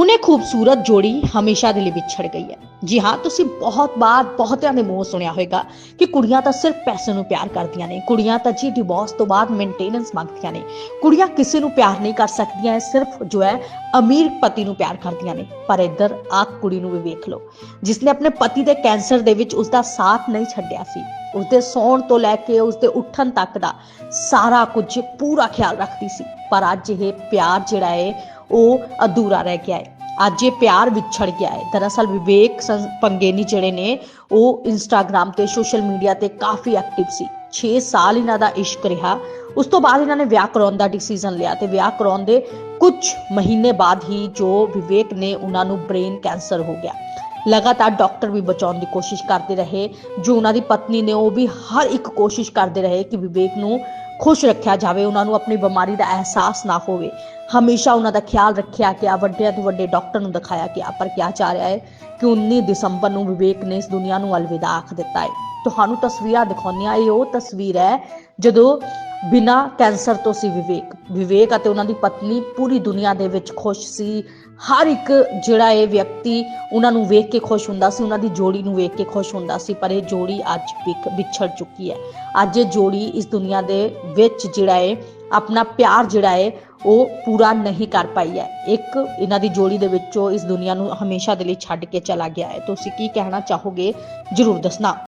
ਉਹਨੇ ਖੂਬਸੂਰਤ ਜੋੜੀ ਹਮੇਸ਼ਾ ਦੇ ਲਈ ਵਿਛੜ ਗਈ ਹੈ। ਜੀ ਹਾਂ, ਤੁਸੀਂ ਬਹੁਤ ਵਾਰ ਬਹੁਤਿਆਂ ਦੇ ਮੂੰਹ ਸੁਣਿਆ ਹੋਵੇਗਾ ਕਿ ਕੁੜੀਆਂ ਤਾਂ ਸਿਰਫ ਪੈਸੇ ਨੂੰ ਪਿਆਰ ਕਰਦੀਆਂ ਨੇ, ਕੁੜੀਆਂ ਤਾਂ ਜੀ ਡਿਵੋਰਸ ਤੋਂ ਬਾਅਦ ਮੇਨਟੇਨੈਂਸ ਮੰਗਦੀਆਂ ਨੇ, ਕੁੜੀਆਂ ਕਿਸੇ ਨੂੰ ਪਿਆਰ ਨਹੀਂ ਕਰ ਸਕਦੀਆਂ ਸਿਰਫ ਜੋ ਹੈ ਅਮੀਰ ਪਤੀ ਨੂੰ ਪਿਆਰ ਕਰਦੀਆਂ ਨੇ। ਪਰ ਇੱਧਰ ਆ ਕੁੜੀ ਨੂੰ ਵੀ ਵੇਖ ਲਓ, ਜਿਸਨੇ ਆਪਣੇ ਪਤੀ ਦੇ ਕੈਂਸਰ ਦੇ ਵਿੱਚ ਉਸ ਦਾ ਸਾਥ ਨਹੀਂ ਛੱਡਿਆ ਸੀ, ਉਸਦੇ ਸੌਣ ਤੋਂ ਲੈ ਕੇ ਉਸਦੇ ਉੱਠਣ ਤੱਕ ਦਾ ਸਾਰਾ ਕੁਝ ਪੂਰਾ ਖਿਆਲ ਰੱਖਦੀ ਸੀ। ਪਰ ਅੱਜ ਇਹ ਪਿਆਰ ਜਿਹੜਾ ਹੈ ਉਹ ਅਧੂਰਾ ਰਹਿ ਗਿਆ ਹੈ ਅੱਜ ਇਹ ਪਿਆਰ ਵਿਛੜ ਗਿਆ ਹੈ ਦਰਅਸਲ ਵਿਵੇਕ ਪੰਗੇਨੀ ਜਿਹੜੇ ਨੇ, ਉਹ ਇੰਸਟਾਗ੍ਰam ਤੇ ਸੋਸ਼ਲ ਮੀਡੀਆ ਤੇ ਕਾਫੀ ਐਕਟਿਵ ਸੀ। 6 ਸਾਲ ਇਹਨਾਂ ਦਾ ਇਸ਼ਕ ਰਿਹਾ। ਉਸ ਤੋਂ ਬਾਅਦ ਇਹਨਾਂ ਨੇ ਵਿਆਹ ਕਰਾਉਣ ਦਾ ਡਿਸੀਜਨ ਲਿਆ ਤੇ ਵਿਆਹ ਕਰਾਉਣ ਦੇ ਕੁਝ ਮਹੀਨੇ ਬਾਅਦ ਹੀ ਜੋ ਵਿਵੇਕ ਨੇ ਉਹਨਾਂ ਨੂੰ ਬ੍ਰੇਨ ਕੈਂਸਰ ਹੋ ਗਿਆ। ਲਗਾਤਾਰ ਡਾਕਟਰ ਵੀ ਬਚਾਉਣ ਦੀ ਕੋਸ਼ਿਸ਼ ਕਰਦੇ ਰਹੇ। ਜੋ ਉਹਨਾਂ ਦੀ ਪਤਨੀ ਨੇ, ਉਹ ਵੀ ਹਰ ਇੱਕ ਕੋਸ਼ਿਸ਼ ਕਰਦੇ ਰਹੇ ਕਿ ਵਿਵੇਕ ਨੂੰ ਖੁਸ਼ ਰੱਖਿਆ ਜਾਵੇ, ਉਹਨਾਂ ਨੂੰ ਆਪਣੀ ਬਿਮਾਰੀ ਦਾ ਅਹਿਸਾਸ ਨਾ ਹੋਵੇ। ਹਮੇਸ਼ਾ ਉਹਨਾਂ ਦਾ ਖਿਆਲ ਰੱਖਿਆ ਗਿਆ ਵੱਡੇ ਤੋਂ ਵੱਡੇ ਡਾਕਟਰ ਨੂੰ ਦਿਖਾਇਆ ਗਿਆ, ਪਰ ਕਿਹਾ ਜਾ ਰਿਹਾ ਹੈ ਕਿ 19 ਦਸੰਬਰ ਨੂੰ ਵਿਵੇਕ ਨੇ ਇਸ ਦੁਨੀਆ ਨੂੰ ਅਲਵਿਦਾ ਆਖ ਦਿੱਤਾ ਹੈ। ਤੁਹਾਨੂੰ ਤਸਵੀਰਾਂ ਦਿਖਾਉਂਦੀਆਂ ਇਹ ਉਹ ਤਸਵੀਰ ਹੈ ਜਦੋਂ ਬਿਨਾ ਕੈਂਸਰ ਤੋਂ ਸੀ ਵਿਵੇਕ। ਵਿਵੇਕ ਅਤੇ ਉਹਨਾਂ ਦੀ ਪਤਨੀ ਪੂਰੀ ਦੁਨੀਆ ਦੇ ਵਿੱਚ ਖੁਸ਼ ਸੀ। ਹਰ ਇੱਕ ਜਿਹੜਾ ਇਹ ਵਿਅਕਤੀ ਉਹਨਾਂ ਨੂੰ ਵੇਖ ਕੇ ਖੁਸ਼ ਹੁੰਦਾ ਸੀ, ਉਹਨਾਂ ਦੀ ਜੋੜੀ ਨੂੰ ਵੇਖ ਕੇ ਖੁਸ਼ ਹੁੰਦਾ ਸੀ, ਪਰ ਇਹ ਜੋੜੀ ਅੱਜ ਵਿਕ- ਵਿਛੜ ਚੁੱਕੀ ਹੈ। ਅੱਜ ਇਹ ਜੋੜੀ ਇਸ ਦੁਨੀਆ ਦੇ ਵਿੱਚ ਜਿਹੜਾ ਹੈ ਆਪਣਾ ਪਿਆਰ ਜਿਹੜਾ ਹੈ ਉਹ ਪੂਰਾ ਨਹੀਂ ਕਰ ਪਾਈ ਹੈ। ਇੱਕ ਇਹਨਾਂ ਦੀ ਜੋੜੀ ਦੇ ਵਿੱਚੋਂ ਇਸ ਦੁਨੀਆ ਨੂੰ ਹਮੇਸ਼ਾ ਦੇ ਲਈ ਛੱਡ ਕੇ ਚਲਾ ਗਿਆ ਹੈ। ਤੁਸੀਂ ਕੀ ਕਹਿਣਾ ਚਾਹੋਗੇ? ਜਰੂਰ ਦੱਸਣਾ।